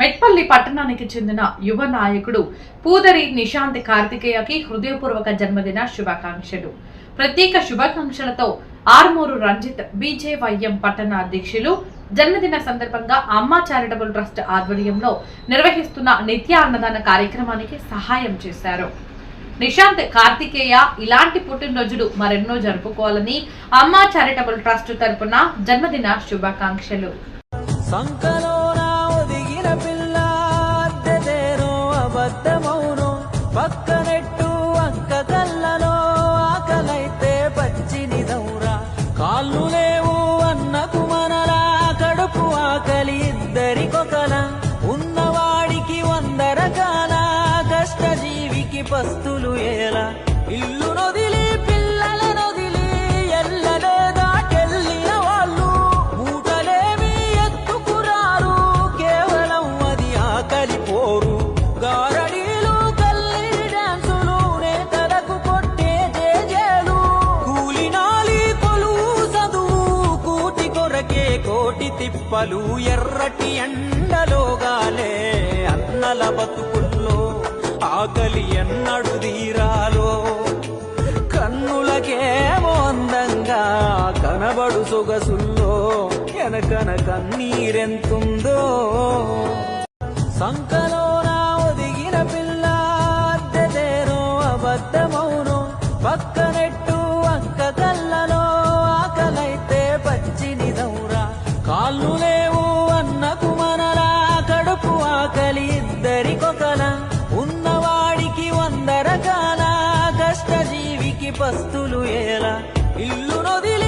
మెట్పల్లి పట్టణానికి చెందిన యువ నాయకుడు పూదరి నిశాంత్ కార్తికేయకి హృదయపూర్వక జన్మదిన శుభాకాంక్షలు. ప్రత్యేక శుభాకాంక్షలతో ఆర్మూరు రంజిత్ బీజేవైఎం పట్టణ అధ్యక్షులు జన్మదిన సందర్భంగా అమ్మ చారిటబుల్ ట్రస్ట్ ఆధ్వర్యంలో నిర్వహిస్తున్న నిత్య అన్నదాన కార్యక్రమానికి సహాయం చేశారు. నిశాంత్ కార్తికేయ ఇలాంటి పుట్టినరోజులు మరెన్నో జరుపుకోవాలని అమ్మ చారిటబుల్ ట్రస్ట్ తరపున జన్మదిన శుభాకాంక్షలు. సంకల ఇద్దరికొకల ఉన్నవాడికి వంద రకాల కష్టజీవికి పస్తులు ఎలా ఇల్లు నొదిలి పిల్లల నొదిలి ఎల్లలేదాకెళ్ళిన వాళ్ళు. మూటలేమి ఎత్తుకురారు కేవలం అది ఆకలి పోరు. గారడీలు కల్లి డాన్సులు నేతలకు కొట్టే జేజేలు. కూలినాలి కొలువు చదువు కూటి కొరకే కోటి తిప్పలు ఎర్రటి ఎండలోగాలే పిల్లల బతుకుల్లో ఆకలి ఎన్నడు తీరాలో కన్నులకేమో అందంగా కనబడు సొగసుల్లో ఎనకన కన్నీరెంతుందో. సంకలోన ఒదిగిన పిల్ల అద్దెదేరో అబద్ధమౌను పక్కనెట్టు ఇంటికి బస్తులు ఎలా ఇల్లు నొదిలి